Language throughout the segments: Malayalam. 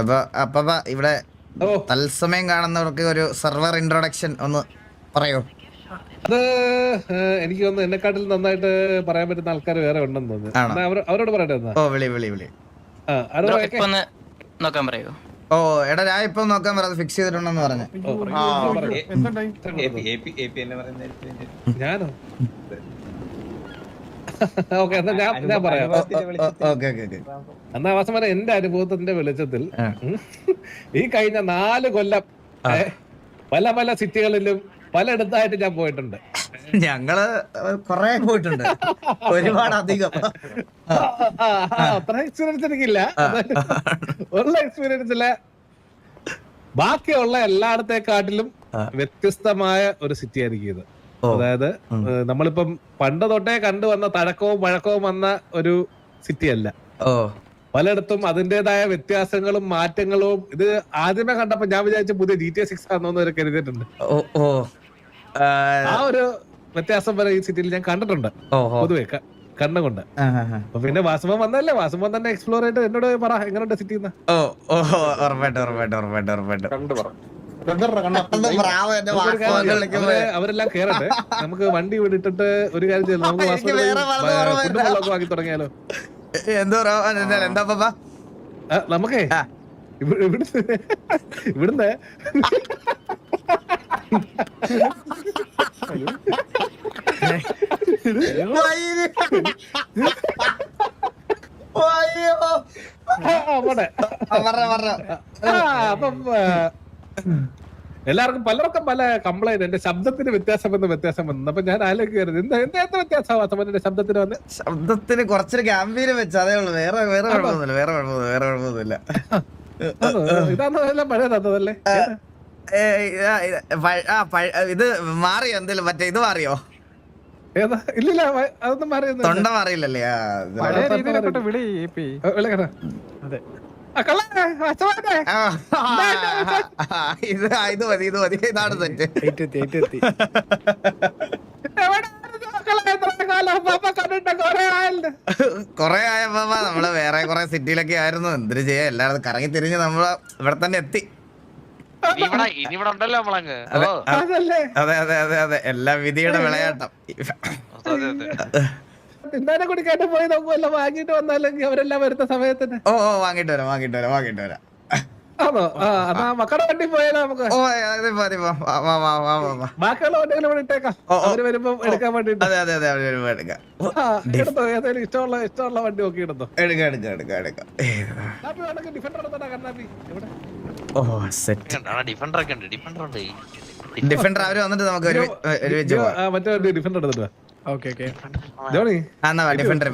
അപ്പൊ അപ്പൊ ഇവിടെ തത്സമയം കാണുന്നവർക്ക് ഒരു സെർവർ ഇൻട്രൊഡക്ഷൻ ഒന്ന് പറയോ. അത് എനിക്ക് തോന്നുന്നു എന്നെക്കാട്ടിൽ നന്നായിട്ട് പറയാൻ പറ്റുന്ന ആൾക്കാർ വേറെ ഉണ്ടെന്ന് തോന്നുന്നു. അവരോട് പറയട്ടെ ഓ വിളി വിളി വിളി. ഒന്ന് നോക്കാൻ പറയോ. ഓ എടാ ഞാൻ ഇപ്പൊ നോക്കാൻ പറയാം ഫിക്സ് ചെയ്തിട്ടുണ്ടെന്ന് പറഞ്ഞു. ഞാനോ? ഓക്കെ എന്നാ ഞാൻ ഞാൻ പറയാം. Okay okay okay. എന്നാ അവസാനം വരെ എന്റെ അനുഭവത്തിന്റെ വെളിച്ചത്തിൽ ഈ കഴിഞ്ഞ നാല് കൊല്ലം ഏ, പല പല സിറ്റികളിലും പലയിടത്തായിട്ട് ഞാൻ പോയിട്ടുണ്ട്. ഞങ്ങൾ കൊറേ പോയിട്ടുണ്ട്. ഒരുപാട് അധികം. ആ, ആ, ആ, അത്ര എക്സ്പീരിയൻസ് എനിക്കില്ല. എന്നാലും ഉള്ള എക്സ്പീരിയൻസിൽ ബാക്കിയുള്ള എല്ലായിടത്തെക്കാട്ടിലും. വ്യത്യസ്തമായ ഒരു സിറ്റി ആയിരിക്കും ഇത്. അതായത് നമ്മളിപ്പം പണ്ട് തൊട്ടേ കണ്ടു വന്ന തഴക്കവും വഴക്കവും വന്ന ഒരു സിറ്റി അല്ല ഓ. പലയിടത്തും അതിന്റേതായ വ്യത്യാസങ്ങളും മാറ്റങ്ങളും ഇത് ആദ്യമേ കണ്ടപ്പോ ഞാൻ വിചാരിച്ച പുതിയ ജി ടി എ സിക്സ് ആണെന്ന് വരെ കരുതിയിട്ടുണ്ട്. ഓ ഓ. ആ, ഒരു വ്യത്യാസം വരെ ഈ സിറ്റിയിൽ ഞാൻ കണ്ടിട്ടുണ്ട്. പൊതുവെ കണ്ണുകൊണ്ട്. അപ്പൊ പിന്നെ വാസുമോൻ വന്നല്ലേ വാസുമോൻ തന്നെ എക്സ്പ്ലോർ ചെയ്തിട്ട് എന്നോട് പറ എങ്ങനെയുണ്ട് സിറ്റി അവരെല്ലാം കേറട്ടെ. നമുക്ക് വണ്ടി വിട്ടിട്ട് ഒരു കാര്യം ചെയ്യാം നമുക്ക് വാങ്ങി തുടങ്ങിയാലോ. എന്തോ എന്താ നമുക്കേ? ഇവിടുന്ന് ഇവിടുന്ന്. അപ്പം എല്ലാവർക്കും പലർക്കും പല കംപ്ലൈന്റ് എന്റെ ശബ്ദത്തിന് വ്യത്യാസം വന്ന് വ്യത്യാസം വന്നു. അപ്പൊ ഞാൻ ആലോചിക്കരുത് എന്താ എന്താ എത്ര വ്യത്യാസം എന്റെ ശബ്ദത്തിന് വന്ന്? ശബ്ദത്തിന് കുറച്ചൊരു ഗാംഭീര്യം വെച്ച അതേ ഉള്ളൂ. വേറെ വേറെ കുഴപ്പമൊന്നുമില്ല വേറെ കുഴപ്പമൊന്നുമില്ല വേറെ കുഴപ്പമൊന്നുമില്ല. പഴയ തന്നതല്ലേ? ഇതാ, മാറിയോ? എന്തേലും മറ്റേ ഇത് മാറിയോ? ഇല്ല ഇല്ലില്ല അതൊന്നും മാറിയൊന്നും തൊണ്ട മാറിയില്ലല്ലേ? വിളി ഇപ്പി ഇത് ഇത് മതി ഇത് മതി. ഇതാണ് സെറ്റ്. കുറേ ആയപ്പോ നമ്മൾ വേറെ കൊറേ സിറ്റിയിലൊക്കെ ആയിരുന്നു. എന്തിനു ചെയ്യാ? എല്ലാരും കറങ്ങി തിരിഞ്ഞ് നമ്മൾ ഇവിടെ തന്നെ എത്തി. അതെ, അതെ, അതെ അതെ അതെ. അതെ വിധിയുടെ വിളയാട്ടം. തിന്നാനെ കുടിക്കാണ്ട് പോയി നോക്കുമല്ലോ വാങ്ങിട്ട് വന്നാലെങ്കിൽ അവരെല്ലാം വരുന്ന സമയത്തിന്. ഓ ഓ വാങ്ങിട്ട് വരാം വാങ്ങിട്ട് വരാം വാങ്ങിട്ട് വരാം. ആണോ? ആ എന്നാ മക്കളുടെ വണ്ടി പോയാലോ നമുക്ക്. ഓ അത് മതി വാ വാ വാ വാ വാ വാ വാ. ബാക്കിയുള്ള വണ്ടികൾ ഇവിടെ ഇട്ടേക്കാം. ഓ, ഓ. അവർ വരുമ്പോ എടുക്കാൻ വേണ്ടിട്ട് അതെ അതെ അതെ അവർ വരുമ്പോ എടുക്കാം. ആ എടുത്തോ? ഏതായാലും ഇഷ്ടമുള്ള ഇഷ്ടമുള്ള വണ്ടി നോക്കി എടുത്തോ? എടുക്കാം എടുക്കാം എടുക്കാം എടുക്കാം. ഏതാ? കണ്ണാപ്പി വേണമെങ്കിൽ ഡിഫൻഡർ എടുത്തോടാ കണ്ണാപ്പി എവിടെ? ഓ സെറ്റ് ഡിഫൻഡർ ഒക്കെ ഉണ്ട് ഡിഫൻഡർ ഉണ്ട്. ഡിഫൻഡർ അവർ വന്നിട്ട് നമുക്ക് ഒരു ഒരു പോവാം. ആ, മറ്റേ ഡിഫൻഡർ എടുത്തിട്ട്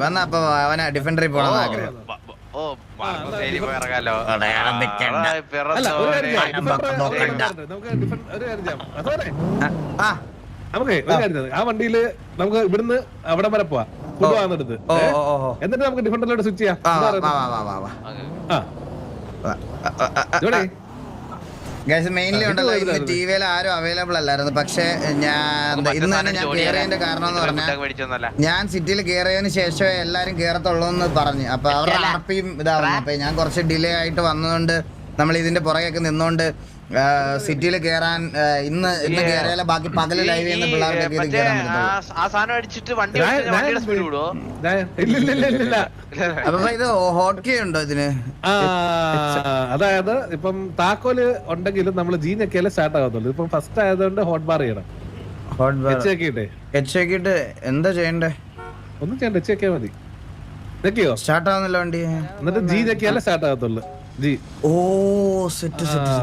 എന്നാ അപ്പൊ അവനെ ഡിഫൻഡറി പോണം ആഗ്രഹം. ഓ ഇറങ്ങാലോ. നമുക്ക് ഡിഫൻ- ഒരു കാര്യം ചെയ്യാം. അതുപോലെ ആ വണ്ടിയിൽ നമുക്ക് ഇവിടുന്ന് അവിടെ വരെ പോവാ. ഫുഡ് ഓ എന്നിട്ട് നമുക്ക് ഡിഫൻഡറിലോട്ട് സ്വിച്ച് ചെയ്യാം. ഗൈസ് മെയിൻലി ഉണ്ടല്ലോ ഇന്ന് ടി വിയിൽ ആരും അവൈലബിൾ അല്ലായിരുന്നു. പക്ഷെ ഞാൻ ഇന്ന് തന്നെ ഞാൻ കയറിയതിന്റെ കാരണം എന്ന് പറഞ്ഞാൽ ഞാൻ സിറ്റിയിൽ കയറിയതിന് ശേഷമേ എല്ലാരും കേറത്തുള്ളൂ എന്ന് പറഞ്ഞു. അപ്പൊ അവരുടെ ആർപ്പിയും ഇതാവുന്നു. അപ്പൊ ഞാൻ കുറച്ച് ഡിലേ ആയിട്ട് വന്നതുകൊണ്ട് നമ്മൾ ഇതിന്റെ പുറകെയൊക്കെ നിന്നോണ്ട് സിറ്റിയിൽ കേറാൻ ഇന്ന് ഇന്ന് കയറിയാലേ ബാക്കി പകൽ ലൈവ് ചെയ്യുന്ന പിള്ളേർക്ക് പിള്ളേർക്കൊക്കെ ഇത് കേറാൻ ആ പറ്റത്തുള്ളൂ അടിച്ചിട്ട് വണ്ടി ഞാൻ- ഓടിച്ച് സ്പീഡ് വിടുവോ ഇല്ല ഇല്ല ഇല്ല ഇല്ല, ഇല്ല. അപ്പൊ ഇത് ഹോട്ട് കീ ഉണ്ടോ ഇതിന്? ആ, അതായത് ഇപ്പം താക്കോൽ ഉണ്ടെങ്കിലും നമ്മൾ ജി ഞെക്കിയാലേ സ്റ്റാർട്ട് ആകത്തുള്ളൂ. ഇപ്പം ഫസ്റ്റ് ആയതുകൊണ്ട് ഹോട്ട് ബാർ ചെയ്യണം. ഹോട്ട് എച്ച് ഞെക്കിയിട്ടെ എച്ച് ആക്കിയിട്ട് എന്താ ചെയ്യണ്ടേ? ഒന്നും ചെയ്യണ്ട എച്ച് ഞെക്കിയാൽ മതി. ഞെക്കിയോ സ്റ്റാർട്ട് ആവുന്നില്ല വണ്ടി. എന്നിട്ട് ജി ഞെക്കിയാലേ സ്റ്റാർട്ട് ആകത്തുള്ളൂ. G. Oh set set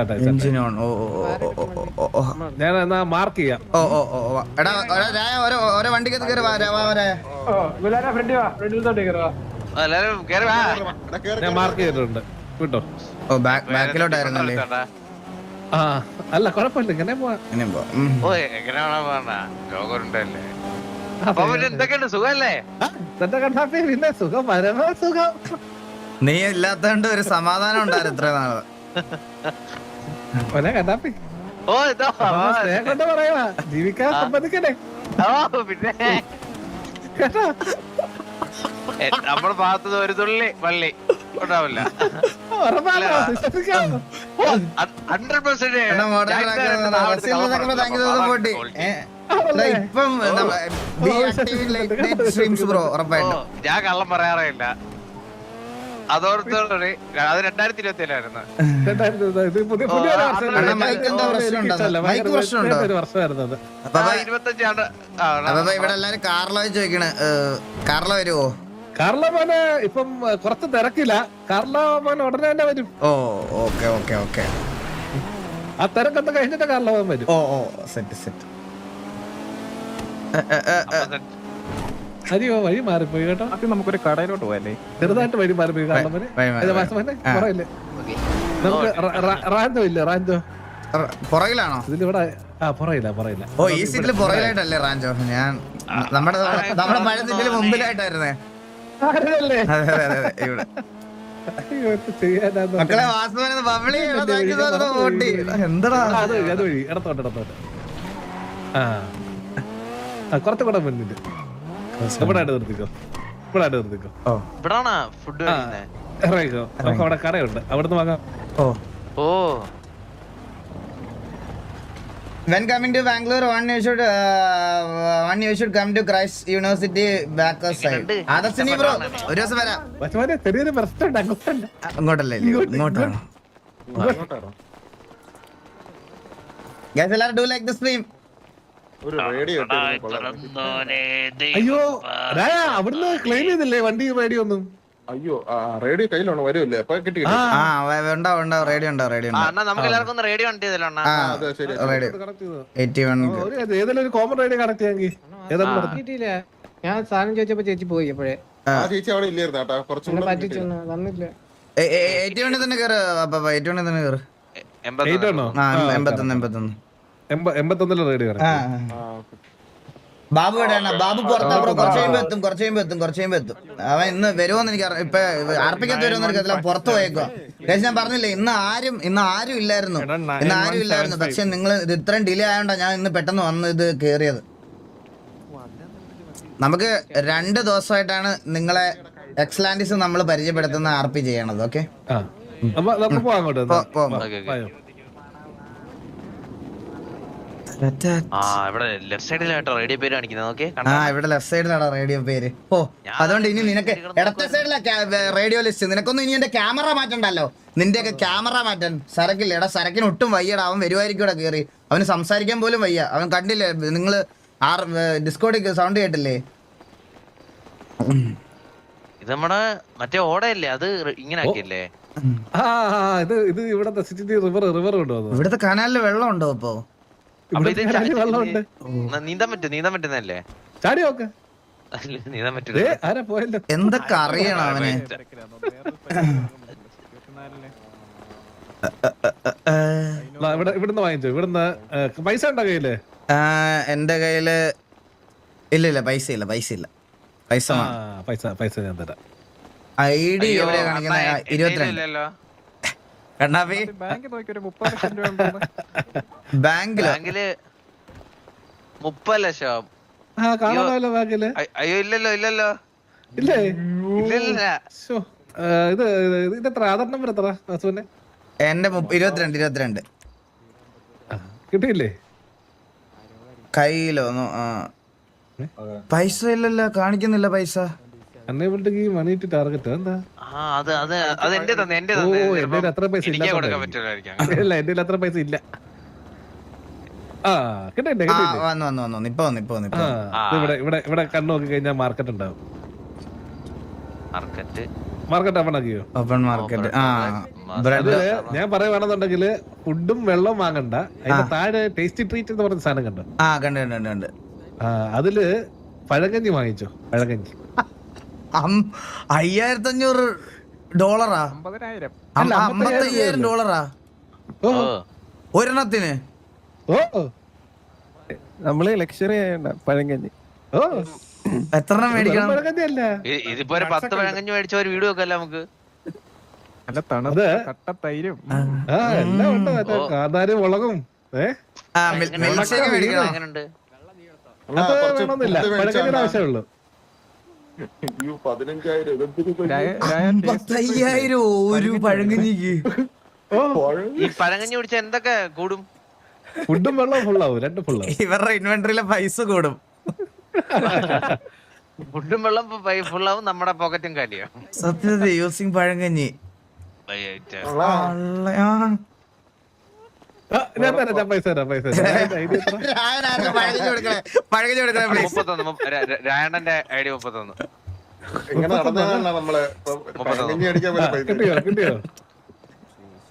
start engine on ഓ ഞാൻ എന്നാ മാർക്ക് ചെയ്യാം. ഓ ഓ ഓ. എടാ എടാ, രായ ഓരോ ഓരോ വണ്ടിക്കകത്ത് കയറി വാ രാ, വാ, വാ, എല്ലാരും ഞാൻ മാർക്ക് ചെയ്തിട്ടുണ്ട്. വിട്ടോ? ഓ ബാക്ക് ബാക്കിലോട്ടായിരുന്നല്ലേ? ആ അല്ല കുഴപ്പമില്ല. ഇങ്ങനെ പോവാ. എങ്ങനെയാണോ പോകണ്ട? ലോകം ഉണ്ടല്ലേ അപ്പൊ എന്തൊക്കെയുണ്ട്? സുഖല്ലേ തന്റെ കണ്ണാപ്പി പിന്നെ സുഖം പരമ സുഖം. നീ ഇല്ലാത്തോണ്ട് ഒരു സമാധാനം ഉണ്ടായിരുന്നു ഇത്ര നാൾ. കൊണ്ട് ജീവിക്കാൻ സമ്മതിക്കണേ ഓ പിന്നെ. കേട്ടോ? എ, നമ്മുടെ ഭാഗത്ത് ഒരു തുള്ളി പള്ളി ഉണ്ടാവില്ല. വിശ്വസിക്കാമോ? ഹൺഡ്രഡ് പെർസെന്റ് ആക്കുന്നത് ഇപ്പം നമ്മ- late night streams bro, ഉറപ്പായിട്ടും. ഞാൻ കള്ളം പറയാറേ ഇല്ല. അതോർത്തോടെ അത് രണ്ടായിരത്തി ഇരുപത്തി ഏഴായിരുന്നു ഇവിടെ എല്ലാരും കാർലോ ചോദിക്കണ്. കാർലോ വരുവോ? കാർലോമോന് ഇപ്പം കുറച്ച് തിരക്കില്ല. കാർലോമോൻ ഉടനെ തന്നെ വരും. ഓ ഓക്കെ ഓക്കെ ഓക്കെ. ആ തിരക്കൊക്കെ കഴിഞ്ഞിട്ട് കാർലോമോൻ വരും. ഓ ഓ സെറ്റ് സെറ്റ്. അരിയോ വഴി മാറിപ്പോയി കേട്ടോ. ആദ്യം നമുക്കൊരു കടയിലോട്ട് പോയല്ലേ ചെറുതായിട്ട് വഴി മാറിപ്പോയി. കുറയില്ലേ നമുക്ക് റ- റ- റാഞ്ചോ ഇല്ല? റാഞ്ചോ പുറകിലാണോ? ഇതിലിവിടെ ആ പുറയില്ല പുറയില്ല ഓ ഈ സീറ്റിൽ പുറകിലായിട്ടല്ലേ റാഞ്ചോ ഞാൻ നമ്മുടെ നമ്മുടെ മഴ സീറ്റിൽ മുമ്പിലായിട്ടായിരുന്നേ? അതെ അതെ അതെ അതെ, മക്കളെ വാസ്തവനെ ബബിളി ഓട്ടി എന്തടാ? അത് വഴി, വഴി. ഇടത്തോട്ട് ഇടത്തോട്ട്. ആ. ആ കുറച്ച് കൂടെ മുന്നിട്ട് ഇവിടെ നിർത്തിക്കോ. ഇവിടെ നിർത്തിക്കോ. ഓ. ഇവിടാണാ ഫുഡ് ഇറങ്ങിക്കോ. നമുക്ക് അവിടെ കടയുണ്ട് അവിടുന്ന് വാങ്ങാം. ഓ. ഓ. When coming to Bangalore, one you should uh, one you should come to Christ University backer side. Adarshini bro ഒരു ദിവസം വരാം. പക്ഷേ ചെറിയൊരു പ്രശ്നമുണ്ട്. അങ്ങോട്ടല്ല. അങ്ങോട്ടല്ലേ? ഇങ്ങോട്ടാണോ Guys, എല്ലാവരും do like the stream. ഒരു റേഡിയോ അയ്യോ അവിടുന്ന് ക്ലെയിം ചെയ്തില്ലേ വണ്ടി റേഡിയോ ഒന്നും? അയ്യോ റേഡിയോ കയ്യിലാണ്? വരുമല്ലേ? അപ്പൊ കിട്ടി ഉണ്ടാവും ഉണ്ടാവും റേഡിയോ ഉണ്ടാവും റേഡിയോ അണ്ണാ നമുക്ക് എല്ലാവർക്കും റേഡിയോ കണ്ടു അണ്ണാ. ആ ശരി. റേഡിയോ കണക്ട് ചെയ്തോ എയ്റ്റി ഒരു ഏതെങ്കിലും ഒരു കോമൺ റേഡിയോ കണക്ട് ചെയ്യാമെങ്കിൽ ഞാൻ സാധനം ചോദിച്ചപ്പോ ചേച്ചി പോയി അപ്പോഴേ. ആ. ചേച്ചി അവിടെ ഇല്ലായിരുന്നു കേട്ടോ? കുറച്ചും പറ്റിച്ചു തന്നില്ല. എയ്റ്റി വണ്ണിൽ തന്നെ കയറ് എയ്റ്റി വണ്ണിൽ തന്നെ കയറ് എൺപത്തൊന്ന്. എൺപത്തൊന്ന് എൺപ- എൺപത്തൊന്നിലെ റേഡ്. ബാബു എവിടെയാണ്? ബാബു പുറത്താ കുറച്ച് കഴിയുമ്പോ എത്തും കുറച്ച് കഴിയുമ്പോ എത്തും കുറച്ച് കഴിയുമ്പോ എത്തും അവൻ ഇന്ന് വരുമോന്ന് എനിക്ക് ഇപ്പൊ ഇപ്പൊ വരുമെന്ന് എനിക്ക് അതെല്ലാം പുറത്ത് പോയേക്കോ ഗൈസ് ഞാൻ പറഞ്ഞില്ലേ ഇന്ന് ആരും ഇന്ന് ആരും ഇല്ലായിരുന്നു. ഇന്ന് ആരും ഇല്ലായിരുന്നു. പക്ഷെ നിങ്ങൾ ഇത് ഇത്രയും ഡിലേ ആയതുകൊണ്ടാണ് ഞാൻ ഇന്ന് പെട്ടെന്ന് വന്ന് ഇത് കേറിയത്. നമുക്ക് രണ്ട് ദിവസമായിട്ടാണ് നിങ്ങളെ എക്സ്ലാൻഡിസ് നമ്മൾ പരിചയപ്പെടുത്തുന്ന ആർപ്പി പി ചെയ്യണത് ഓക്കെ? ആ. അപ്പൊ നമുക്ക് പോവാം അങ്ങോട്ട് പോ- പോവാം. വാ, ഓക്കേ, ഓക്കേ. വായോ. ആ ഇവിടെ ലെഫ്റ്റ് റേഡിയോ പേര് കാണിക്കുന്നത്. ഓക്കെ ആ ഇവിടെ ലെഫ്റ്റ് സൈഡിലാണ് റേഡിയോ പേര്. ഓ അതുകൊണ്ട് ഇനി നിനക്ക് ഇടത്തെ സൈഡിലെ റേഡിയോ ലിസ്റ്റ് നിനക്കൊന്നും ഇനി എന്റെ ക്യാമറ മാറ്റണ്ടല്ലോ? നിന്റെയൊക്കെ ക്യാമറ മാറ്റാൻ സരക്കില്ല എടാ സരക്കിന് ഒട്ടും വയ്യടാ. അവൻ വരുമായിരിക്കും ഇവിടെ കയറി അവന് സംസാരിക്കാൻ പോലും വയ്യ. അവൻ കണ്ടില്ലേ നിങ്ങൾ ആർ ഡിസ്കോഡിക്ക് സൗണ്ട് കേട്ടില്ലേ? ഇത് നമ്മടെ മറ്റേ ഓടയല്ലേ? അത് ഇങ്ങനെ ആക്കിയല്ലേ? ഇത് ഇത് ഇവിടത്തെ സിറ്റി റിവർ റിവർ കൊണ്ടുവന്നു ഇവിടുത്തെ കനാലിൽ വെള്ളം ഉണ്ടോ ഇപ്പോ? നീന്താൻ പറ്റും നീന്താൻ പറ്റുന്നല്ലേ ചാടി നോക്ക്. അല്ല, നീന്താൻ പറ്റില്ല ആരാ പോയല്ലോ? എന്തൊക്കെ അറിയണം അവനെ? ഇവിടുന്ന് വാങ്ങിച്ചു. ഇവിടുന്ന് പൈസ ഉണ്ടോ കയ്യിൽ? എന്റെ കയ്യിൽ ഇല്ല ഇല്ല പൈസ ഇല്ല പൈസ ഇല്ല. പൈസ പൈസ പൈസ ഞാൻ തരാം. ഐ ഡി എവിടെയാ കാണിക്കുന്നത് ഇരുപത്തിരണ്ട്. ഇല്ലല്ലോ. കണ്ണാപ്പി ബാങ്കിൽ നോക്കി ഒരു മുപ്പത് ലക്ഷം രൂപ ഉണ്ടെന്ന്. ബാങ്കിൽ? മുപ്പത് ലക്ഷം. കാണാമല്ലോ ബാങ്കിൽ. അയ്യോ ഇല്ലല്ലോ ഇല്ലല്ലോ. ഇല്ലേ? ഇത് ഇത് ഇത് എത്ര? ആധാർ നമ്പർ എത്ര വാസുവിന്റെ? എന്റെ ഇരുപത്തിരണ്ട് ഇരുപത്തിരണ്ട്. ആ, കിട്ടിയില്ലേ? കയ്യിലോ? ആ. പൈസ ഇല്ലല്ലോ കാണിക്കുന്നില്ല പൈസ. അന്നേ വിളിട്ട് ഈ മണി ടാർഗറ്റ് എന്താ അത്ര പൈസ എനിക്ക് കൊടുക്കാൻ പറ്റില്ലായിരിക്കും ഇല്ല എന്റെ കയ്യിൽ അത്ര പൈസ ഇല്ല. ആ കിട്ടില്ലേ ആ കിട്ടില്ലേ വന്നു വന്നു വന്നു. വന്നു. ഇപ്പൊ വന്നു ഇപ്പൊ വന്നു ആ ഇപ്പൊ വന്നു. ആ. ഇത് ഇവിടെ ഇവിടെ ഇവിടെ കണ്ണു നോക്കി കഴിഞ്ഞാൽ മാർക്കറ്റ് ഉണ്ടാവും. മാർക്കറ്റ് മാർക്കറ്റ് ഓപ്പൺ ആക്കിയോ? ഓപ്പൺ മാർക്കറ്റ് ഞാൻ പറയുവാണെന്നുണ്ടെങ്കിൽ ഫുഡും വെള്ളവും വാങ്ങണ്ട. അതിന്റെ താഴെ ടേസ്റ്റി ട്രീറ്റ് എന്ന് പറഞ്ഞ സാധനം കണ്ടോ? ആ കണ്ടു കണ്ടു കണ്ട് അതിൽ പഴകഞ്ഞി വാങ്ങിച്ചോ? പഴകഞ്ഞി അയ്യായിരത്തി അഞ്ഞൂറ് ഡോളറാ. അല്ല, അമ്പത്തയ്യായിരം ഡോളറാ. ഒരെണ്ണത്തിന്. ഓ നമ്മൾ ലക്ഷറി ആയണ്ട പഴങ്കഞ്ഞി. ഓ. എത്ര എണ്ണം മേടിക്കണം? അല്ല ഇതിപ്പോ ഒരു പത്ത് പഴങ്കഞ്ഞി മേടിച്ച ഒരു വീട് വെക്കല്ല നമുക്ക്? നല്ല തണത് കട്ട തൈരും. ആ. എല്ലാം ഉണ്ട്. കാന്താരും മുളകും മേടിക്കണം? അത് വേണമെന്നില്ല. ആവശ്യമുള്ളൂ അയ്യോ പതിനഞ്ചായിരം അമ്പത്തയ്യായിരം ഒരു പഴങ്കഞ്ഞിക്ക്. പഴം ഈ പഴങ്കഞ്ഞി കുടിച്ച എന്തൊക്കെ കൂടും? ഫുഡും വെള്ളവും ഫുള്ളാവും രണ്ട് ഫുള്ളാവും ഇവരുടെ ഇൻവെന്ററിയിലെ പൈസ കൂടും. ഫുഡും വെള്ളം ഫുള്ളാവും നമ്മുടെ പോക്കറ്റും കാലിയാവും. സത്യത യൂസിങ് പഴങ്കഞ്ഞി. ഞാൻ തരാം ഞാൻ പൈസ തരാം പൈസ തരാം. അതിന്റെ idea എത്ര? രായനാർക്ക് പഴങ്കഞ്ഞി കൊടുക്കണേ പഴങ്കഞ്ഞി കൊടുക്കണേ പ്ലീസ് മുപ്പത്തൊന്ന് മുപ്പ- ര- ര- രായണ്ണന്റെ ഐ ഡി മുപ്പത്തൊന്ന്. ഇങ്ങനെ നമ്മളെ അടിക്കാൻ പൈസ കിട്ടിയോ കിട്ടിയോ?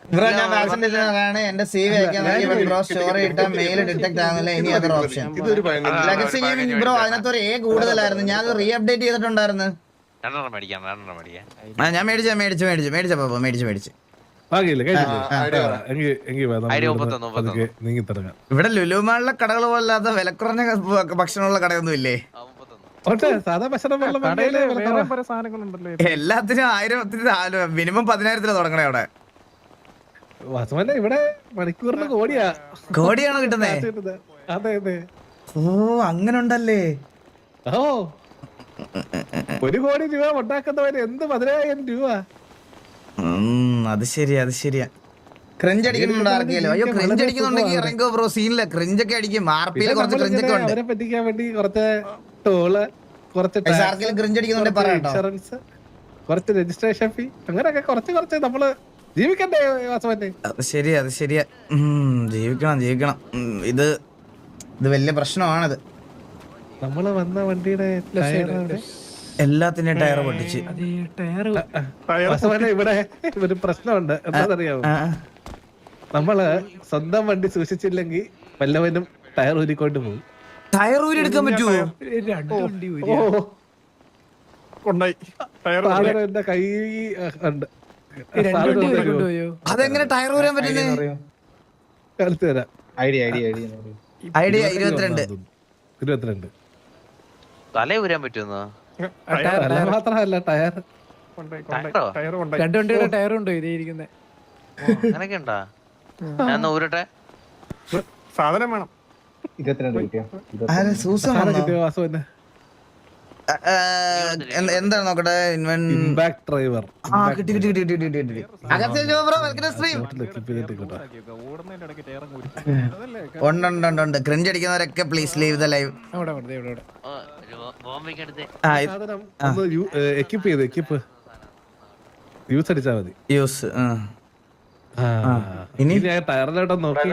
ബ്രോ ഞാൻ വാക്സിൻ എന്റെ സി വി അയക്കാൻ ബ്രോ സ്റ്റോറി ഇട്ട മെയിൽ ഡിറ്റക്ട് ആകുന്നില്ല ഇനി അതൊരു ഓപ്ഷൻ ലെഗസി ഗെയിമിംഗ് ബ്രോ അതിനകത്ത് ഒരു എ കൂടുതലായിരുന്നു. ഞാൻ അത് റീ അപ്ഡേറ്റ് ചെയ്തിട്ടുണ്ടായിരുന്നു ഞാൻ മേടിച്ചു മേടിച്ചു മേടിച്ചു മേടിച്ചപ്പോ മേടിച്ചു മേടിച്ചു. ഇവിടെ ലുലുമാളിലെ കടകൾ പോലല്ലാത്ത വിലക്കുറഞ്ഞ കുറഞ്ഞ ഭക്ഷണമുള്ള കടയൊന്നും ഇല്ലേ വില എല്ലാത്തിനും ആയിരത്തിന് മിനിമം പതിനായിരത്തിലാ തുടങ്ങണേ അവിടെ. ഇവിടെ മണിക്കൂറിന് കോടിയാ. കോടിയാണോ കിട്ടുന്നേ. അതെ അതെ. ഓ അങ്ങനെ ഉണ്ടല്ലേ ഓ. ഒരു കോടി രൂപ ഉണ്ടാക്കുന്നവര് എന്ത് പതിനായിരം രൂപ? അത് ശരിയാ അത് ശരിയാ. ക്രിഞ്ച് അടിക്കുന്നുണ്ട് ആർക്കെങ്കിലും. അയ്യോ ക്രിഞ്ച് അടിക്കുന്നുണ്ടെങ്കിൽ ഇറങ്ങിക്കോ ബ്രോ? സീനില്ല ക്രിഞ്ച് ഒക്കെ അടിക്കും ആർ കുറച്ച് ക്രിഞ്ച് ഒക്കെ ഉണ്ട്. അവരെ പറ്റിക്കാൻ വേണ്ടി കുറച്ച് ടോൾ കുറച്ച് ആർക്കെങ്കിലും ക്രിഞ്ച് അടിക്കുന്നുണ്ടെങ്കിൽ കുറച്ച് പറയാട്ടോ ഇൻഷുറൻസ് കുറച്ച് രജിസ്ട്രേഷൻ ഫീ അങ്ങനെയൊക്കെ കുറച്ച് കുറച്ച് നമ്മൾ ജീവിക്കണ്ടേ വാസവന്റെ അത് ശരിയാ അത് ശരിയാ. ജീവിക്കണം ജീവിക്കണം. ഇത് ഇത് വലിയ പ്രശ്നമാണത്. നമ്മൾ വന്ന വണ്ടിയുടെ എല്ലാത്തിന്റെയും ടയർ പൊട്ടിച്ച്. വാസവനെ ഇവിടെ ഒരു പ്രശ്നമുണ്ട്. എന്താണെന്നറിയാമോ നമ്മൾ സ്വന്തം വണ്ടി സൂക്ഷിച്ചില്ലെങ്കിൽ വല്ലവനും ടയർ ഊരിക്കൊണ്ട് പോകും. ടയർ ഊരി എടുക്കാൻ പറ്റുമോ എന്റെ കൈ ഉണ്ട്? അതെങ്ങനെ ടയർ ഊരാൻ പറ്റുന്നേ? കാണിച്ചു തരാം. ഐഡിയ ഐഡിയ ഐഡിയ ഐഡിയ ഇരുപത്തിരണ്ട് ഇരുപത്തിരണ്ട്. തല ഊരാൻ പറ്റുന്നോ മാത്രമല്ല ടയർ? ടയർ രണ്ട് വണ്ടിയുടെ ടയറുണ്ടോ ഇതേ ഇരിക്കുന്നത് അങ്ങനൊക്കെ ഉണ്ടാ? ഞാൻ ഊരട്ടെ. സാധനം വേണം. ഇരുപത്തിരണ്ട് കിട്ടിയോ വന്നോ? കിട്ടിയോ വാസുവിന് ആ, ആ, എന്ത്- എന്താണ് നോക്കട്ടെ? ഇൻവെൻ ഇമ്പാക്ട് ഡ്രൈവർ ആ കിട്ടി കിട്ടി കിട്ടി കിട്ടി കിട്ടി കിട്ടി അകത്തെ ജോ ബ്രോ വെൽക്കം സ്ട്രീം ഓടുന്നതിന്റെ ഇടയ്ക്ക് ടയർ കൂടി അതല്ലേ ഉണ്ട് ഉണ്ട് ഉണ്ട് ഉണ്ട്. ക്രിഞ്ച് അടിക്കുന്നവരൊക്കെ പ്ലീസ് ലീവ് ദ ലൈവ് അവിടെ അവിടെ ഇവിടെ ഇവിടെ ബോംബെക്ക് അടുത്ത് ആ ഇത് സാധനം ഒന്ന് എക്യിപ്പ് ചെയ്ത് എക്യിപ്പ് യൂസ് അടിച്ചാ മതി. യൂസ് ആ. ഇനി? ഞാൻ ടയറിലോട്ട് നോക്കി.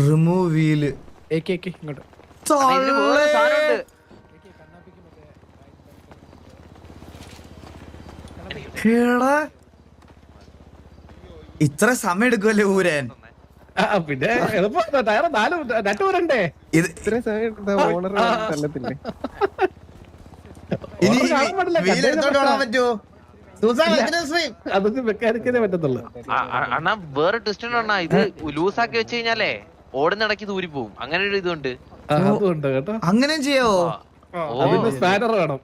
റിമൂവ് വീൽ ഇങ്ങോട്ട്. ഇത്ര സമയം എടുക്കുമല്ലേ ഊരൻ പിന്നെ എളുപ്പം. ടയർ നാല് രണ്ടു വരണ്ടേ ഇത് ഇനി ഓടാൻ പറ്റുമോ അതൊക്കെ മെക്കാനിക്കലേ പറ്റത്തുള്ളൂ. അണ്ണാ വേറെ ട്വിസ്റ്റ് ഉണ്ട് അണ്ണാ. ഇത് ലൂസാക്കി വെച്ച് കഴിഞ്ഞാലേ ഓടുന്നിടയ്ക്ക് ദൂരി പോവും അങ്ങനെ ഒരു ഇതുണ്ട്. അതുണ്ട് കേട്ടോ. അങ്ങനെയും ചെയ്യാവോ? സ്പാനർ വേണം.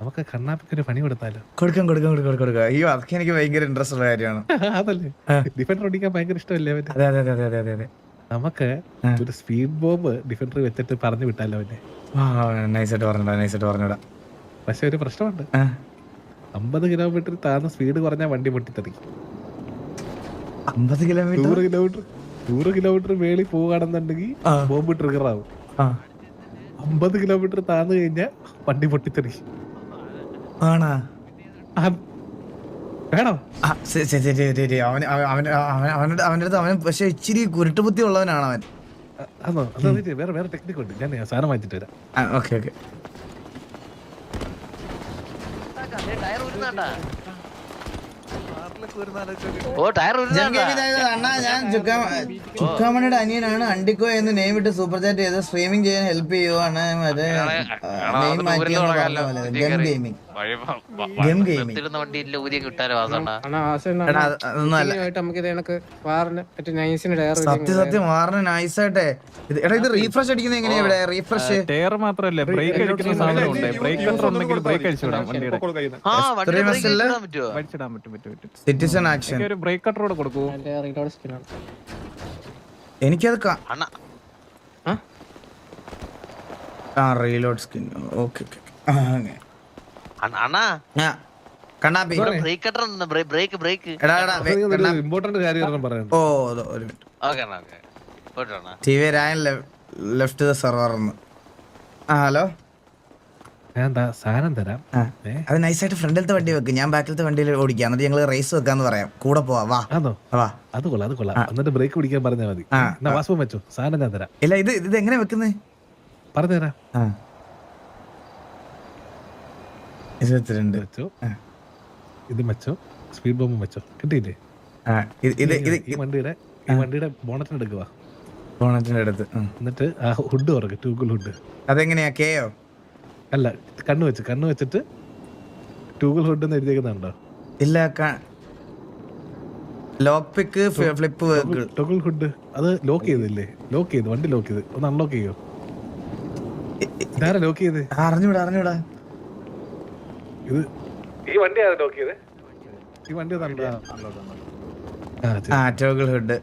നമുക്ക് കണ്ണാപ്പിക്ക് ഒരു പണി കൊടുത്താലോ? കൊടുക്കാം കൊടുക്കാം കൊടുക്കാം കൊടുക്കാം അയ്യോ അതൊക്കെ എനിക്ക് ഭയങ്കര ഇൻട്രസ്റ്റ് ഉള്ള കാര്യമാണ്. അതല്ലേ? ഡിഫൻഡർ ഓടിക്കാൻ ഭയങ്കര ഇഷ്ടമല്ലേ അതെ അതെ അതെ അതെ അതെ അതെ. നമുക്ക് ഒരു സ്പീഡ് ബോംബ് ഡിഫൻഡർ വെച്ചിട്ട് പറഞ്ഞു വിട്ടാലോ അവനെ? നൈസായിട്ട് പറഞ്ഞിടാ നൈസായിട്ട് പറഞ്ഞിടാ. പക്ഷെ ഒരു പ്രശ്നമുണ്ട്. അമ്പത് കിലോമീറ്റർ താഴ്ന്ന സ്പീഡ് കുറഞ്ഞാൽ വണ്ടി പൊട്ടിത്തെറിക്കും. അമ്പത് കിലോമീറ്റർ നൂറ് കിലോമീറ്റർ നൂറ് കിലോമീറ്റർ മേളിൽ പോവുകയാണെന്നുണ്ടെങ്കിൽ. ബോംബ് ട്രിഗർ ആവും. അമ്പത് കിലോമീറ്റർ താഴ്ന്നു കഴിഞ്ഞാ വണ്ടി പൊട്ടിത്തെറി. ആണാ? ആ, വേണോ? ആ, ശരി, ശരി, ശരി, ശരി, ശരി. അവന് അവൻ അവൻ- അവൻ- അവന്റെ അവന്റെ അടുത്ത് അവൻ പക്ഷെ ഇച്ചിരി കുരുട്ടുബുദ്ധി ഉള്ളവനാണ് അവൻ. ആണോ അതാ വേറെ വേറെ ടെക്നിക്ക് ഉണ്ട്. ഞാൻ സാധനം വാങ്ങിച്ചിട്ട് വരാം. Okay okay. ടയർ ഓ ടയർ ഊരുന്നാണ്ടാ അണ്ണാ ഞാൻ ചുക്കാ- ചുക്കാമണിയുടെ അനിയനാണ്. അണ്ടിക്കോ എന്ന് നെയിം ഇട്ട് സൂപ്പർ ചാറ്റ് ചെയ്ത് സ്ട്രീമിംഗ് ചെയ്യാൻ ഹെൽപ്പ് ചെയ്യുവാണ്. മറ്റേ നെയിം. ഗെയിമിംഗ് എടാ ആയിട്ട് ഇത് എടാ റീഫ്രഷ് അടിക്കുന്നത് എങ്ങനെയാ ഇവിടെ? റീഫ്രഷ് ടയർ മാത്രല്ലേ ബ്രേക്ക് അടിക്കുന്ന സാധനം ഉണ്ട് ബ്രേക്ക് ഉണ്ടെങ്കിൽ വണ്ടിയുടെ പറ്റും പറ്റും സിറ്റിസൺ ആക്ഷൻ ഒരു ബ്രേക്ക് കട്ടർ കൂടെ കൊടുക്കൂ. എനിക്കത് ആ റീലോഡ് സ്കിൻ ഓക്കെ ഓക്കെ അണ്ണ- അണ്ണാ. കണ്ണാപ്പി. ബ്രേക്ക് ബ്രേക്ക് ബ്രേക്ക് എടാ എടാ ഇമ്പോർട്ടന്റ് കാര്യം ഓ ഒരു മിനിറ്റ്. Okay okay okay. പോയിട്ടാ ടി വി രായൻ ലെഫ്റ്റ് ദ സെർവർ ആ ഹലോ? എന്താ സാധനം തരാം. ആ ഏ? അത് നൈസായിട്ട് ഫ്രണ്ടിലത്തെ വണ്ടി വെക്ക്. ഞാൻ ബാക്കിലത്തെ വണ്ടിയിൽ ഓടിക്കാം. എന്നിട്ട് ഞങ്ങൾ റേസ് വെക്കാന്ന് പറയാം. കൂടെ പോവാ. വാ. അതോ വാ. അത് കൊള്ളാം അത് കൊള്ളാം. എന്നിട്ട് ബ്രേക്ക് പിടിക്കാൻ പറഞ്ഞാൽ മതി. വാസ്പം വെച്ചോ. സാധനം ഞാൻ തരാം. ഇല്ല ഇത് ഇത് എങ്ങനെ വെക്കുന്നേ? പറഞ്ഞുതരാം. ആ. ഇരുപത്തിരണ്ട് വെച്ചോ. ഇത് വെച്ചോ സ്പീഡ് ബോംബ് വെച്ചോ കിട്ടിയില്ലേ? ഇത് ഇത് ഈ വണ്ടിയുടെ ഈ വണ്ടിയുടെ ബോണറ്റിന് എടുക്കുക ബോണറ്റിന്റെ അടുത്ത്. എന്നിട്ട് ആ ഹുഡ് തുറക്ക് ടൂഗിൾ ഹുഡ് അതെങ്ങനെയാ? കേയോ അല്ല കണ്ണ് വെച്ച് കണ്ണ് വെച്ചിട്ട് ടൂഗിൾ ഹുഡ് എന്ന് എഴുതിയേക്കുന്നുണ്ടോ? ഇല്ല lock pick flip toggle hood അത് ലോക്ക് ചെയ്തില്ലേ? ലോക്ക് ചെയ്ത് വണ്ടി ലോക്ക് ചെയ്ത്. ഒന്ന് അൺലോക്ക് ചെയ്യോ? ഇതാരാ ലോക്ക് ചെയ്ത്? അറിഞ്ഞൂടാ അറിഞ്ഞൂടാ. ഇത് ഈ വണ്ടി ആരാ ലോക്ക് ചെയ്ത് ഈ വണ്ടി ആ ടോഗിൾ ഹുഡ്.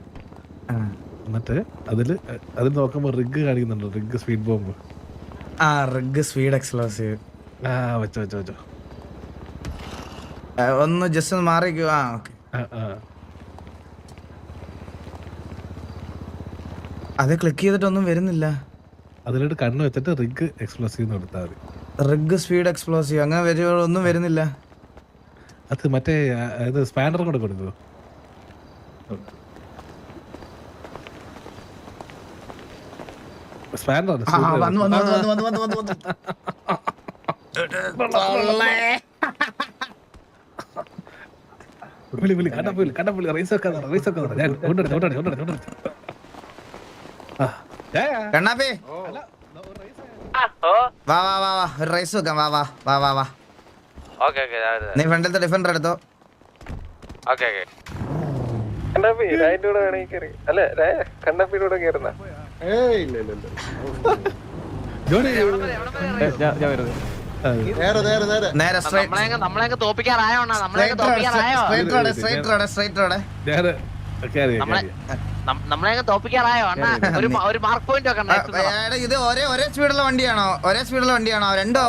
എന്നിട്ട് അതിൽ അതിൽ നോക്കുമ്പോ റിഗ് കാണിക്കുന്നുണ്ട് റിഗ് സ്പീഡ് ബോംബ്. ആ റിഗ് സ്പീഡ് എക്സ്പ്ലോസീവ്. ആ വെച്ചോ വെച്ചോ വെച്ചോ. ഒന്ന് ജസ്റ്റ് ഒന്ന് മാറിക്കോ. ആ ഓക്കെ. ആ ആ. അത് ക്ലിക്ക് ചെയ്തിട്ടൊന്നും വരുന്നില്ല. അതിലോട്ട് കണ്ണ് വെച്ചിട്ട് റിഗ് എക്സ്പ്ലോസീവ് എടുത്താൽ കൊടുത്താൽ മതി. Rig speed explosive. അങ്ങനെ വരുവോ ഒന്നും വരുന്നില്ല. അത് മറ്റേ ഇത് സ്പാനർ കൂടെ കൊടുക്കുമോ സ്പാനർ വിളി വിളി കണ്ടപ്പുള്ളി കണ്ടപ്പുള്ളി റൈസ് ഒക്കെ റൈസ് ഒക്കെ ഞാൻ കണ്ണാപ്പി വാ വാ വാ വാ ഒരു റൈസ് വെക്കാം. വാ വാ വാ വാ വാ. ഓക്കെ ഓക്കെ നീ ഫ്രണ്ടിലത്തെ ഡിഫൻഡർ എടുത്തോ. Okay okay. ഏയ് ഇല്ല ഇല്ല ഇല്ല. ജോണി ഞാൻ വരുന്നത് ആ, നേരെ നേരെ നേരെ. നേരെ സ്ട്രൈറ്റ് നമ്മളെങ്ങ നമ്മളെങ്ങ തോപ്പിക്കാറായോ straight road straight road straight road നമ്മളെ തോപ്പിക്കാറായോ? അണ്ണാ ഒരു ഒരു മാർക്ക് പോയിന്റ് ഒക്കെ ഇത് ഒരേ ഒരേ സ്പീഡുള്ള വണ്ടിയാണോ? ഒരേ സ്പീഡുള്ള വണ്ടിയാണോ? രണ്ടോ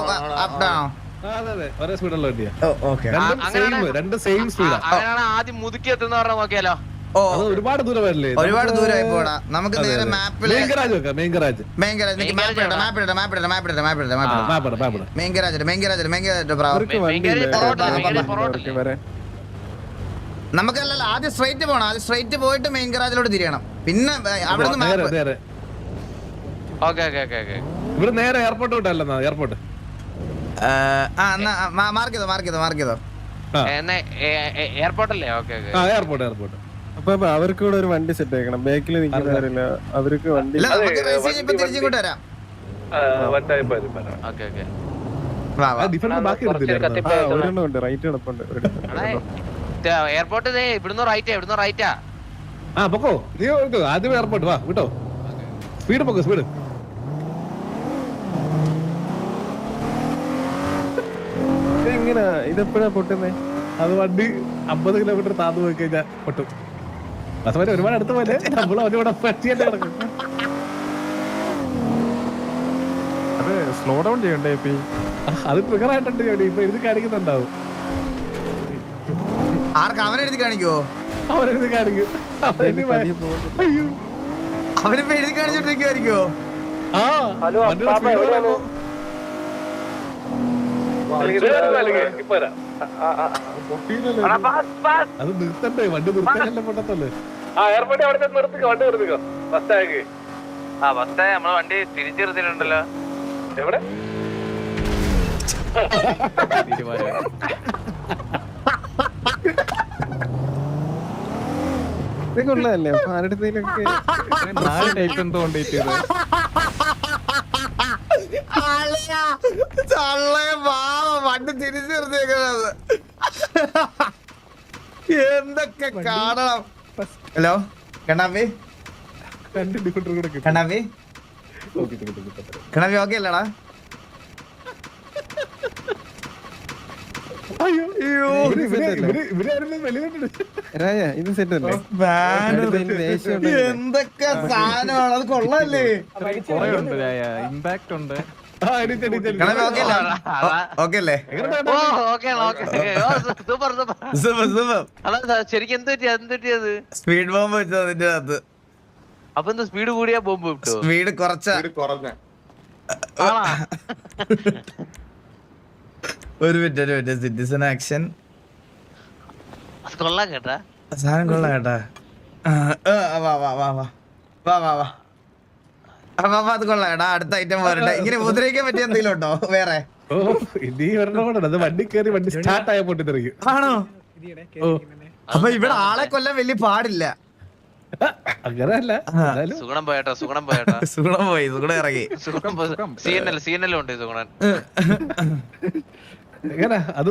അപ്പ് ആണോ ആ, അതെ അതെ. ഒരേ സ്പീഡുള്ള വണ്ടിയാ. ഓക്കെ. രണ്ടും സെയിം രണ്ട് സെയിം സ്പീഡാ. അങ്ങനെയാണ് ആദ്യം മുതുക്കി എത്തുന്ന പറഞ്ഞ നോക്കിയാലോ? ഓ അത് ഒരുപാട് ദൂരം വരില്ലേ ഒരുപാട് ദൂരമായി പോടാ നമുക്ക് നേരെ മാപ്പിൽ മെയിൻ മേങ്കരാജ് വെക്കാം main garage main garage Main map ഇടട്ടെ മാപ്പ് ഇടട്ടെ മാപ്പ് ഇടട്ടെ മാപ്പ് ഇടട്ടെ മാപ്പ് ഇടട്ടെ മാപ്പ് ഇടട്ടെ garage main garage main garage bravo നമുക്കല്ലല്ല ആദ്യം സ്ട്രൈറ്റ് പോകണം ആദ്യം സ്ട്രൈറ്റ് പോയിട്ട് മെയിൻ ഗ്രാജിലോട്ട് തിരിയണം. പിന്നെ അവിടെ നിന്ന് നേരെ നേരെ. Okay okay okay okay. ഇവിടെ നേരെ എയർപോർട്ട് വിട്ടല്ലെന്നാ എയർപോർട്ട് ആ എന്നാ മാർക്ക് ചെയ്തോ മാർക്ക് ചെയ്തോ മാർക്ക് ചെയ്തോ? ആ. എന്നാ എയർപോർട്ട് അല്ലേ? Okay okay. എയർപോർട്ട് എയർപോർട്ട് അപ്പൊ അപ്പൊ അവർക്ക് കൂടെ ഒരു വണ്ടി സെറ്റ് ആക്കണം. ബാക്കിൽ നിൽക്കുന്നവരില്ല അവർക്ക് വണ്ടി തിരിച്ചിങ്ങോട്ട് വരാം. Okay okay. വാ വാ. ഡിഫറൻസ് ബാക്കി ഒരെണ്ണം ഉണ്ട് റൈറ്റ് കിടപ്പുണ്ട്. എയർപോർട്ട് ഇവിടുന്ന് റൈറ്റാ ഇവിടുന്ന് റൈറ്റാ ആ. പൊക്കോ. നീ എടുത്തോ. ആദ്യം എയർപോർട്ട് വാ വിട്ടോ? സ്പീഡ് പൊക്കോ സ്പീഡ് എങ്ങനെ? ഇതെപ്പോഴാ പൊട്ടുന്നേ? അത് വണ്ടി അമ്പത് കിലോമീറ്റർ താന്നു പോയി കഴിഞ്ഞാൽ പൊട്ടും. ബസ് ഒരുപാട് അടുത്ത് പോലെ നമ്മൾ അവരോടെ പറ്റിയല്ലേ കിടക്കും അത് സ്ലോ ഡൗൺ ചെയ്യണ്ടേ ഇപ്പൊ? അത് ട്രിഗർ ആയിട്ടുണ്ട് ഇപ്പൊ ഇത് കാണിക്കുന്നുണ്ടാവും. ആർക്ക് അവനെ എഴുതി കാണിക്കുവോ അവനെ കാണിക്കും. പോകുന്നു. അയ്യോ. അവനിപ്പോ എഴുതി? ഇപ്പൊ വരാം. അത് നിർത്തണ്ടേ വണ്ടി നിർത്താനല്ലേ പൊട്ടത്തല്ലേ? ആ എയർപോർട്ട് അവിടെ ചെന്ന് വണ്ടി നിർത്തിക്കോ. ഫസ്റ്റ് ആക്കി ആ ബസ് നമ്മളെ വണ്ടി തിരിച്ചെടുത്തിട്ടുണ്ടല്ലോ. എവിടെ? നാല് എന്തൊക്കെ കാണണം? ഹലോ? കണ്ണാമ്പി കണ്ണാമ്പി കണ്ണാമ്പി ഓക്കെ അല്ലടാ. ഇത് സെറ്റ് അല്ലേ. എന്തൊക്കെ സാധനമാണ്? അത് കൊള്ളല്ലേ? ഇമ്പാക്ട് ഉണ്ട്. ശരിക്കും സ്പീഡ് ബോംബ് വെച്ചോ അതിന്റെ അകത്ത്. അപ്പൊ എന്താ സ്പീഡ് കൂടിയ ബോംബ് സ്പീഡ് കുറച്ച. കുറഞ്ഞ. ഒരു മിനിറ്റ് ഒരു മിനിറ്റ് സിറ്റിസൺ ആക്ഷൻ അത് കൊള്ളാം കേട്ടാ. സാധനം കൊള്ളാം കേട്ടാ. വാ വാ വാ വാ. വാ വാ വാ. ആ, വാ, വാ, അത് കൊള്ളാം അടുത്ത ഐറ്റം വരട്ടെ. ഇങ്ങനെ ഉപദ്രവിക്കാൻ പറ്റിയ എന്തെങ്കിലും ഉണ്ടോ? വേറെ? ഓ ഇനി വരണമാണ് അത് വണ്ടി കയറി വണ്ടി സ്റ്റാർട്ട് ആയ പൊട്ടിത്തെറിക്കും. ആണോ? അപ്പൊ ഇവിടെ ആളെ കൊല്ലാൻ വലിയ പാടില്ല. അങ്ങനെയല്ല. എന്നാലും സുഗുണം പോയേട്ടാ സുഗുണം പോയേട്ടാ. സുഗുണം പോയി സുഗുണം ഇറങ്ങി. സുഗുണം ഉണ്ട് സുഗുണൻ. അത്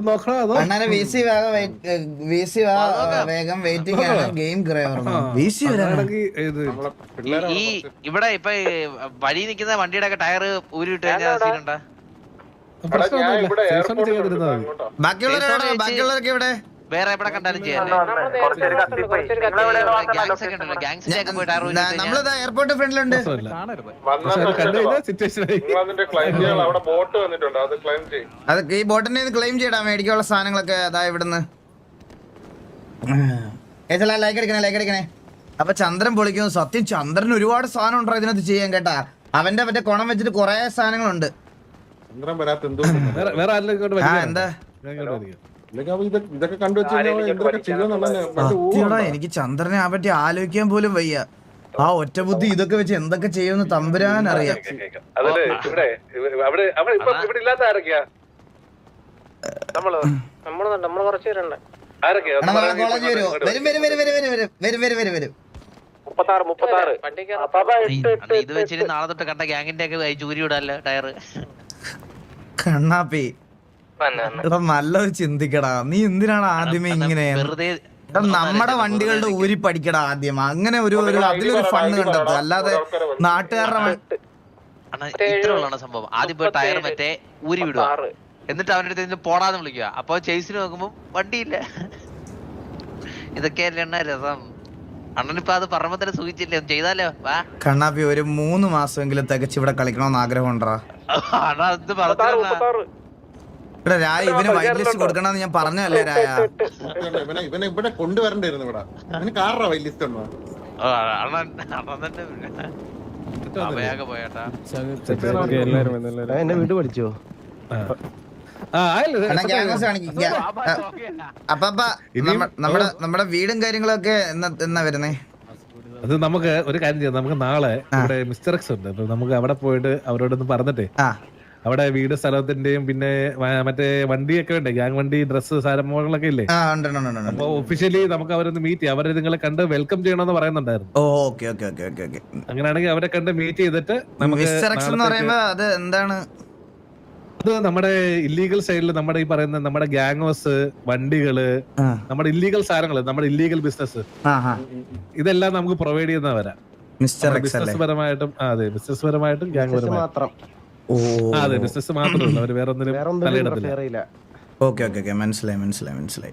ഈ ഇവിടെ ഇപ്പൊ വഴി നിൽക്കുന്ന വണ്ടിയുടെ ഒക്കെ ടയർ ഊരിട്ട് കഴിഞ്ഞാൽ ബാക്കിയുള്ളവരൊക്കെ ഇവിടെ വേറെ എവിടെ കണ്ടാലും ചെയ്യാം. എയർപോർട്ട് ഫ്രണ്ടിലുണ്ട് അത് ഈ ബോട്ടിനെ ക്ലെയിം ചെയ്യടാ. മേടിക്കാനുള്ള സാധനങ്ങളൊക്കെ അതാ ഇവിടുന്ന്. ലൈക്ക് എടുക്കണേ ലൈക്ക് എടുക്കണേ. അപ്പൊ ചന്ദ്രൻ പൊളിക്കുന്നു. സത്യം ചന്ദ്രൻ ഒരുപാട് സാധനം ഉണ്ടോ ഇതിനകത്ത് ചെയ്യാൻ കേട്ടാ? അവന്റെ മറ്റേ കുണം വെച്ചിട്ട് കൊറേ സാധനങ്ങളുണ്ട്. എന്താ? എനിക്ക് ചന്ദ്രനെ ആ പറ്റി ആലോചിക്കാൻ പോലും വയ്യ. ആ ഒറ്റ ബുദ്ധി ഇതൊക്കെ വെച്ച് എന്തൊക്കെ ചെയ്യുമെന്ന് തമ്പുരാൻ അറിയാം ഇത് വെച്ചിട്ട് നാളെ തൊട്ട് കണ്ട ഗ്യാങ്ങിന്റെ ഒക്കെ ചൂരി വിടാല്ലോ ടയർ കണ്ണാപ്പി. എടാ നല്ലത് ചിന്തിക്കടാ. നീ എന്തിനാണ് ആദ്യമേ ഇങ്ങനെ നമ്മുടെ വണ്ടികളുടെ ഊരി പഠിക്കടാ ആദ്യം. അങ്ങനെ ഒരു ഒരു അതിലൊരു ഫണ്ട് കണ്ടത് അല്ലാതെ നാട്ടുകാരുടെ സംഭവം. ആദ്യം പോയി ടയർ മറ്റേ ഊരി വിടുക. എന്നിട്ട് അവന്റെ അടുത്ത് പോടാന്ന് വിളിക്കുക. അപ്പൊ ചേസിന് നോക്കുമ്പോ വണ്ടിയില്ല. ഇതൊക്കെയല്ലേ അണ്ണാ രസം. അണ്ണനിപ്പോ അത് പറയുമ്പോ തന്നെ സൂചിച്ചില്ലേ? ചെയ്താലോ? വാ. കണ്ണാപ്പി ഒരു മൂന്ന് മാസമെങ്കിലും തികച്ചിവിടെ കളിക്കണമെന്ന് ആഗ്രഹം ഉണ്ടാ അണ്ണാ ഇത് പറഞ്ഞു? ഇവിടെ രായ ഇവന് വൈറ്റ് ലിസ്റ്റ് കൊടുക്കണമെന്ന് ഞാൻ പറഞ്ഞല്ലേ രായ? ഇവനെ ഇവനെ ഇവിടെ കൊണ്ടുവരണ്ടായിരുന്നു ഇവിടെ. അവന് കാറാ വൈറ്റ് ലിസ്റ്റ് ഉണ്ടോ. എന്നെ വീട് പഠിച്ചോ? അപ്പൊ നമ്മുടെ നമ്മുടെ വീടും കാര്യങ്ങളൊക്കെ എന്നാ എന്നാ വരുന്നേ? അത് നമുക്ക് ഒരു കാര്യം ചെയ്യാം. നമുക്ക് നാളെ ഇവിടെ മിസ്റ്റർ എക്സ് ഉണ്ട്. നമുക്ക് അവിടെ പോയിട്ട് അവരോടൊന്ന് പറഞ്ഞിട്ടേ. അവിടെ വീട് സ്ഥലത്തിന്റെയും പിന്നെ മറ്റേ വണ്ടിയൊക്കെ ഉണ്ട്. ഗ്യാങ് വണ്ടി ഡ്രസ്സ് സാധനങ്ങളൊക്കെ ഇല്ലേ? അപ്പൊ ഒഫീഷ്യലി നമുക്ക് അവരൊന്ന് മീറ്റ് ചെയ്യാം. അവരെ നിങ്ങളെ കണ്ട് വെൽക്കം ചെയ്യണമെന്ന് പറയുന്നുണ്ടായിരുന്നു. Okay okay okay okay okay. അങ്ങനെയാണെങ്കിൽ അവരെ കണ്ട് മീറ്റ് ചെയ്തിട്ട് നമുക്ക് മിസ്റ്റർ എക്സ് എന്ന് നാളത്തേക്ക് അത് എന്താണ്? അത് നമ്മുടെ ഇല്ലീഗൽ സൈഡിൽ നമ്മുടെ ഈ പറയുന്ന നമ്മുടെ ഗ്യാങ്സ് വണ്ടികൾ നമ്മുടെ ഇല്ലീഗൽ സാധനങ്ങൾ നമ്മുടെ ഇല്ലീഗൽ ബിസിനസ് ഇതെല്ലാം നമുക്ക് പ്രൊവൈഡ് ചെയ്യുന്നവരാ. മിസ്റ്റർ എക്സ് അല്ലേ? ബിസിനസ് പരമായിട്ടും അതെ ബിസിനസ് പരമായിട്ടും ഗാങ് പരമായിട്ടും അതെ ബിസിനസ് മാത്രമേ ഉള്ളൂ. അവർ വേറെ ഒന്നിനും തലയിടത്തില്ല. ഓക്കെ ഓക്കെ ഓക്കെ മനസ്സിലായി മനസ്സിലായി മനസ്സിലായി.